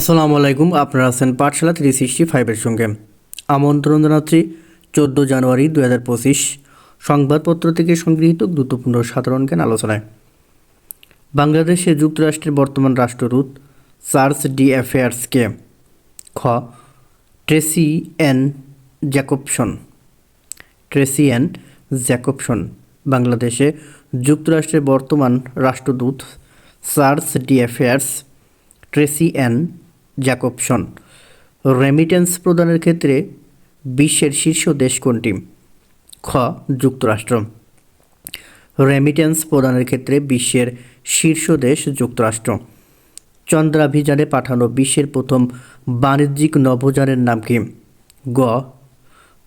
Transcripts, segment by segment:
আসসালামু আলাইকুম, আপনারা আছেন পাঠশালা থ্রি সিক্সটি ফাইভের সঙ্গে। আমন্ত্রণ জানাচ্ছি চোদ্দ জানুয়ারি দু হাজার পঁচিশ সংবাদপত্র থেকে সংগৃহীত গুরুত্বপূর্ণ সাধারণ জ্ঞান আলোচনায়। বাংলাদেশে যুক্তরাষ্ট্রের বর্তমান রাষ্ট্রদূত চার্লস ডি অ্যাফেয়ার্সকে। খ, Tracey Ann Jacobson. Tracey Ann Jacobson, বাংলাদেশে যুক্তরাষ্ট্রের বর্তমান রাষ্ট্রদূত charge d'affaires. Tracey Ann Jacobson remittance প্রদানের ক্ষেত্রে বিশ্বের শীর্ষ দেশ কোনটি? খ, যুক্তরাষ্ট্র। রেমিটেন্স প্রদানের ক্ষেত্রে বিশ্বের শীর্ষ দেশ যুক্তরাষ্ট্র। চন্দ্রাভিযানে পাঠানো বিশ্বের প্রথম বাণিজ্যিক নভোযানের নাম কি? গ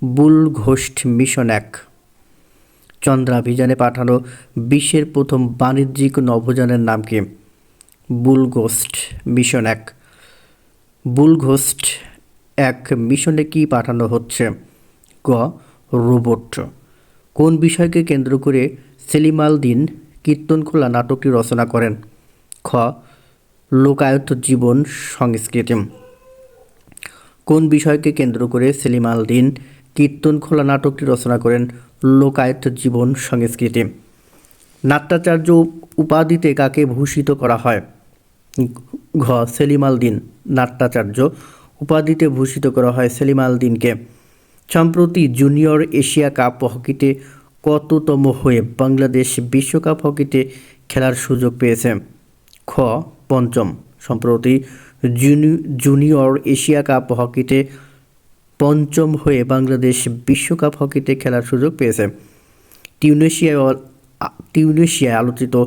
বুল ঘোষ্ট মিশন এক। চন্দ্রাভিযানে পাঠানো বিশ্বের প্রথম বাণিজ্যিক নভোযানের নাম কি? বুলগোস্ট মিশন এক। বুলঘোস্ট এক মিশনে কি পাঠানো হচ্ছে? গ রোবট। কোন বিষয়কে কেন্দ্র করে সেলিম আল দিন কীর্তনখোলা নাটকটি রচনা করেন? খ, লোকায়ত জীবন সংস্কৃতি। কোন বিষয়কে কেন্দ্র করে সেলিম আল দিন কীর্তনখোলা নাটকটি রচনা করেন? লোকায়ত জীবন সংস্কৃতি। নাট্যাচার্য উপাধিতে কাকে ভূষিত করা হয়? ঘ, সেলিম আল দিন। নাট্যাচার্য উপাধিতে ভূষিত করা হয় সেলিম আল দিনকে। সম্প্রতি জুনিয়র এশিয়া কাপ হকিতে কততম হয়ে বাংলাদেশ বিশ্বকাপ হকিতে খেলার সুযোগ পেয়েছে। খ. পঞ্চম। সম্প্রতি জুনি- জুনিয়র এশিয়া কাপ হকিতে পঞ্চম হয়ে বাংলাদেশ বিশ্বকাপ হকিতে খেলার সুযোগ পেয়েছে। টিউনেশিয়ায় টিউনেশিয়ায় আলোচিত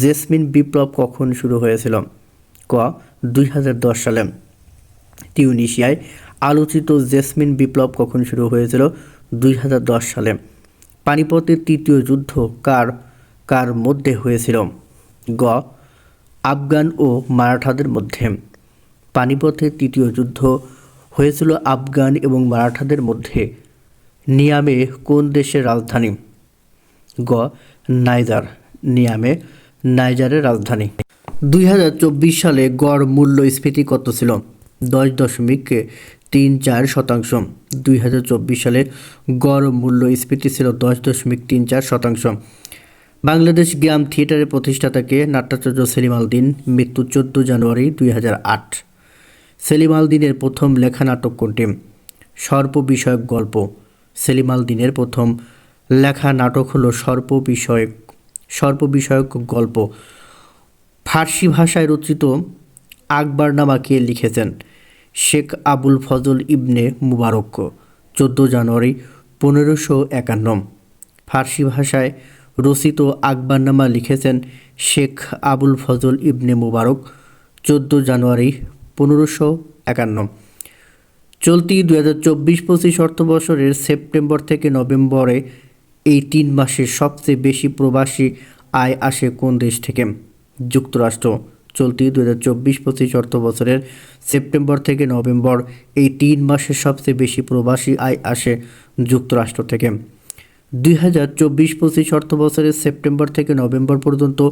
জেসমিন বিপ্লব কখন শুরু হয়েছিল? ক, দুই হাজার দশ সালে। টিউনিশিয়ায় আলোচিত জেসমিন বিপ্লব কখন শুরু হয়েছিল? দুই হাজার দশ সালে। পানিপথের তৃতীয় যুদ্ধ কার কার মধ্যে হয়েছিল? গ, আফগান ও মারাঠাদের মধ্যে। পানিপথের তৃতীয় যুদ্ধ হয়েছিল আফগান এবং মারাঠাদের মধ্যে। নিয়ামে কোন দেশের রাজধানী? গ, নাইজার। নিয়ামে নাইজারের রাজধানী। দুই হাজার চব্বিশ সালে গড় মূল্যস্ফীতি কত ছিল? দশ দশমিক তিন চার শতাংশ। দুই হাজার চব্বিশ সালে গড় মূল্যস্ফীতি ছিল দশ দশমিক তিন চার শতাংশ। বাংলাদেশ গ্রাম থিয়েটারের প্রতিষ্ঠাতাকে নাট্যাচার্য সেলিম আল দিন মৃত্যু চোদ্দ জানুয়ারি দুই সেলিম আল দিনের প্রথম লেখা নাটক কোনটি? সর্প বিষয়ক গল্প। সেলিম আল দিনের প্রথম লেখা নাটক হলো সর্প বিষয়ক সর্প বিষয়ক গল্প। ফার্সি ভাষায় রচিত আকবরনামা কে লিখেছেন শেখ আবুল ফজল ইবনে মুবারক, চোদ্দ জানুয়ারি পনেরোশো একান্ন। ফার্সি ভাষায় রচিত আকবরনামা লিখেছেন শেখ আবুল ফজল ইবনে মুবারক, চোদ্দ জানুয়ারি পনেরোশো একান্ন। চলতি দু হাজার চব্বিশ পঁচিশ অর্থ বছরের সেপ্টেম্বর থেকে নভেম্বরে এই তিন মাসে সবচেয়ে বেশি প্রবাসী আয় আসে কোন দেশ থেকে? যুক্তরাষ্ট্র। চলতি দু হাজার চব্বিশ পঁচিশ অর্থ বছরের সেপ্টেম্বর থেকে নভেম্বর এই তিন মাসে সবচেয়ে বেশি প্রবাসী আয় আসে যুক্তরাষ্ট্র থেকে। দুই হাজার চব্বিশ পঁচিশ অর্থ বছরের সেপ্টেম্বর থেকে নভেম্বর পর্যন্ত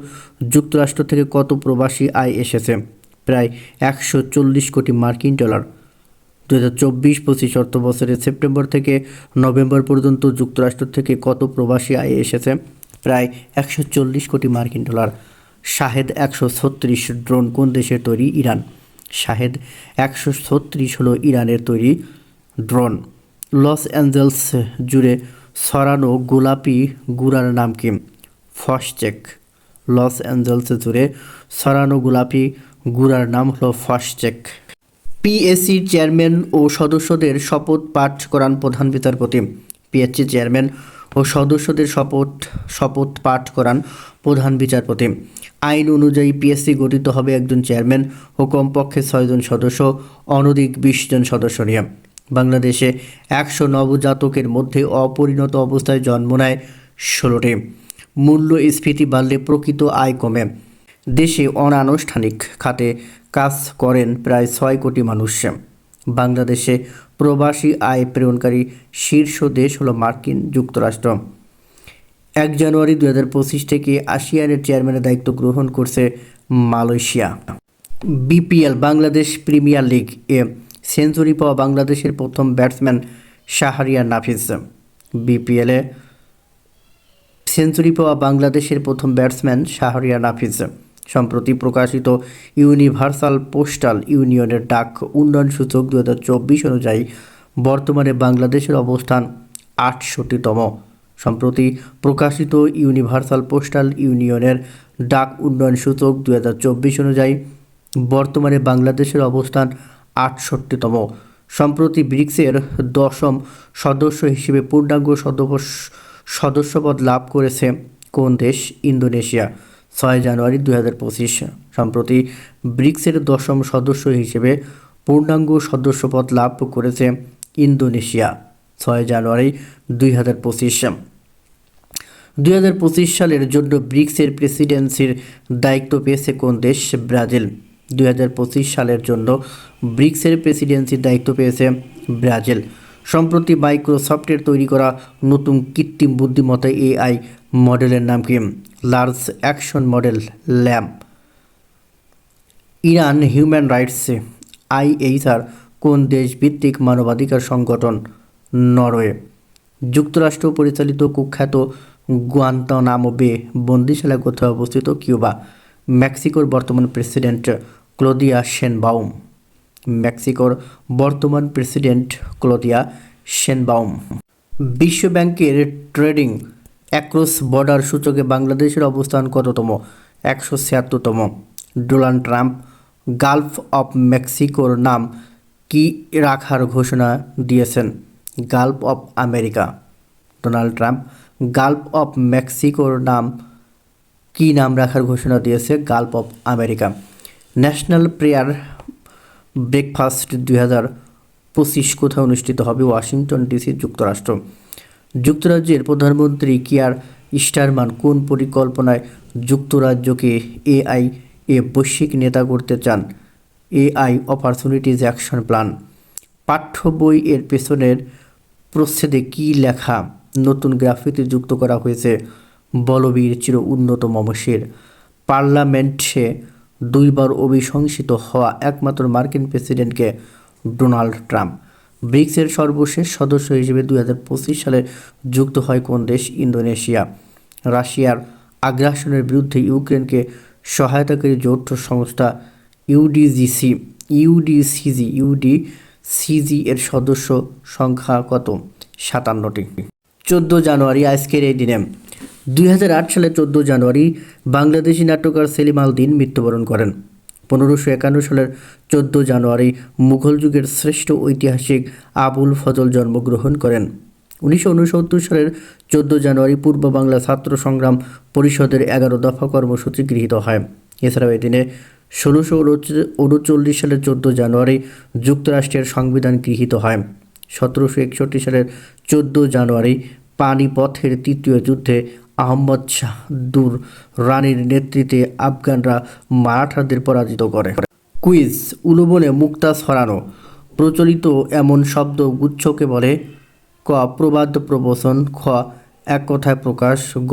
যুক্তরাষ্ট্র থেকে কত প্রবাসী আয় এসেছে? প্রায় একশো চল্লিশ কোটি মার্কিন ডলার। দু হাজার চব্বিশ পঁচিশ অর্থ বছরের সেপ্টেম্বর থেকে নভেম্বর পর্যন্ত যুক্তরাষ্ট্র থেকে কত প্রবাসী আয় এসেছে? প্রায় একশো চল্লিশ কোটি মার্কিন ডলার। শাহেদ একশো ছত্রিশ ড্রোন কোন দেশের তৈরি? ইরান। শাহেদ একশো ছত্রিশ হলো ইরানের তৈরি ড্রোন। লস অ্যাঞ্জেলস জুড়ে ছড়ানো গোলাপি গুড়ার নাম কি? ফসচেক লস অ্যাঞ্জেলস জুড়ে ছড়ানো গোলাপি গুড়ার নাম হলো ফসচেক পিএসসির চেয়ারম্যান ও সদস্যদের শপথ পাঠ করান প্রধান বিচারপতি। পিএসসি চেয়ারম্যান ও সদস্যদের শপথ শপথ পাঠ করান প্রধান বিচারপতি। আইন অনুযায়ী পিএসসি গঠিত হবে একজন চেয়ারম্যান ও কমপক্ষে ছয়জন সদস্য, অনধিক বিশ জন সদস্য নিয়ে। বাংলাদেশে একশো নবজাতকের মধ্যে অপরিণত অবস্থায় জন্ম নেয় ষোলোটি। মূল্যস্ফীতি বাড়লে প্রকৃত আয় কমে। দেশে অনানুষ্ঠানিক খাতে কাজ করেন প্রায় ছয় কোটি মানুষ। বাংলাদেশে প্রবাসী আয় প্রেরণকারী শীর্ষ দেশ হলো মার্কিন যুক্তরাষ্ট্র। এক জানুয়ারি দু হাজার পঁচিশ থেকে আসিয়ানের চেয়ারম্যানের দায়িত্ব গ্রহণ করছে Malaysia. BPL, Bangladesh premier league এ সেঞ্চুরি পাওয়া বাংলাদেশের প্রথম ব্যাটসম্যান শাহরিয়ার নাফিস। বিপিএলে সেঞ্চুরি পাওয়া বাংলাদেশের প্রথম ব্যাটসম্যান শাহরিয়ার নাফিজ সম্প্রতি প্রকাশিত ইউনিভার্সাল পোস্টাল ইউনিয়নের ডাক উন্নয়ন সূচক দু হাজার চব্বিশ অনুযায়ী বর্তমানে বাংলাদেশের অবস্থান আটষট্টিতম। সম্প্রতি প্রকাশিত ইউনিভার্সাল পোস্টাল ইউনিয়নের ডাক উন্নয়ন সূচক দু হাজার চব্বিশ অনুযায়ী বর্তমানে বাংলাদেশের অবস্থান আটষট্টিতম। সম্প্রতি ব্রিক্সের দশম সদস্য হিসেবে পূর্ণাঙ্গ সদস্য সদস্যপদ লাভ করেছে কোন দেশ? ইন্দোনেশিয়া। ছয় জানুয়ারি দুই হাজার পঁচিশ, সম্প্রতি ব্রিক্সের দশম সদস্য হিসেবে পূর্ণাঙ্গ সদস্যপদ লাভ করেছে ইন্দোনেশিয়া, ছয় জানুয়ারি দুই হাজার পঁচিশ। দুই হাজার পঁচিশ সালের জন্য ব্রিক্সের প্রেসিডেন্সির দায়িত্ব পেয়েছে কোন দেশ? ব্রাজিল। দুই হাজার পঁচিশ সালের জন্য ব্রিক্সের প্রেসিডেন্সির দায়িত্ব পেয়েছে ব্রাজিল। সম্প্রতি মাইক্রোসফটের তৈরি করা নতুন কৃত্রিম বুদ্ধিমত্তা এআই মডেলের নাম কি? Large action model lamp. Iran human rights IHR কোন দেশভিত্তিক মানবাধিকার সংগঠন? নরওয়ে। যুক্তরাষ্ট্র পরিচালিত কুখ্যাত গুয়ান্তানামো বে বন্দিশালা কোথায় অবস্থিত? কিউবা। মেক্সিকোর বর্তমান প্রেসিডেন্ট ক্লোদিয়া শেনবাউম। মেক্সিকোর বর্তমান প্রেসিডেন্ট ক্লোদিয়া শেনবাউম। বিশ্ব ব্যাংকের ট্রেডিং অ্যাক্রস বর্ডার সূচকে বাংলাদেশের অবস্থান কততম? একশো ছিয়াত্তরতম। ডোনাল্ড ট্রাম্প, গালফ অফ মেক্সিকোর নাম কি রাখার ঘোষণা দিয়েছেন? Gulf of America. Donald Trump, gulf of মেক্সিকোর নাম কি নাম রাখার ঘোষণা দিয়েছে? Gulf of America. National prayer breakfast দুই হাজার পঁচিশ কোথায় অনুষ্ঠিত হবে? ওয়াশিংটন ডিসি, যুক্তরাষ্ট্র। যুক্তরাজ্যের প্রধানমন্ত্রী কিয়ার স্টারমান কোন পরিকল্পনায় যুক্তরাজ্যকে এআই এ বৈশ্বিক নেতা করতে চান? AI opportunities action plan. পাঠ্য বই এর পেছনের প্রচ্ছেদে কী লেখা নতুন গ্রাফিতে যুক্ত করা হয়েছে? বলবীর চির উন্নত মমসের পার্লামেন্টে দুইবার অভিশংসিত হওয়া একমাত্র মার্কিন প্রেসিডেন্টকে ডোনাল্ড ট্রাম্প। ব্রিক্সের সর্বশেষ সদস্য হিসেবে দুই হাজার পঁচিশ সালে যুক্ত হয় কোন দেশ? ইন্দোনেশিয়া। রাশিয়ার আগ্রাসনের বিরুদ্ধে ইউক্রেনকে সহায়তাকারী যৌথ সংস্থা ইউডিজিসি, ইউডিসিজি ইউডি সিজি এর সদস্য সংখ্যা কত? সাতান্নটি। চোদ্দ জানুয়ারি, আজকের এই দিনে। দুই হাজার আট সালে চোদ্দ জানুয়ারি বাংলাদেশি নাট্যকার সেলিম আল দিন মৃত্যুবরণ করেন। পনেরোশো একান্ন সালের চোদ্দ জানুয়ারি মুঘল যুগের শ্রেষ্ঠ ঐতিহাসিক আবুল ফজল জন্মগ্রহণ করেন। উনিশশো উনসত্তর সালের চোদ্দ জানুয়ারি পূর্ব বাংলা ছাত্র সংগ্রাম পরিষদের এগারো দফা কর্মসূচি গৃহীত হয়। এছাড়াও এই দিনে ষোলোশো উনচল্লিশ সালের চোদ্দ জানুয়ারি যুক্তরাষ্ট্রের সংবিধান গৃহীত হয়। সতেরোশো একষট্টি সালের চোদ্দ জানুয়ারি পানিপথের তৃতীয় যুদ্ধে আহমদ শাহ দুর রানীর নেতৃত্বে আফগানরা মারাঠাদের পরাজিত করে। কুইজ, উলুবনে মুক্তা ছড়ানো প্রচলিত এমন শব্দ গুচ্ছকে বলে, ক, প্রবাদ প্রবচন, খ, এক কথায় প্রকাশ, গ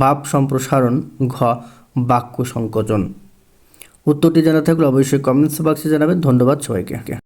ভাব সম্প্রসারণ, ঘ, বাক্য সংকোচন। উত্তরটি জানা থাকলে অবশ্যই কমেন্টস বক্সে জানাবেন। ধন্যবাদ সবাইকে।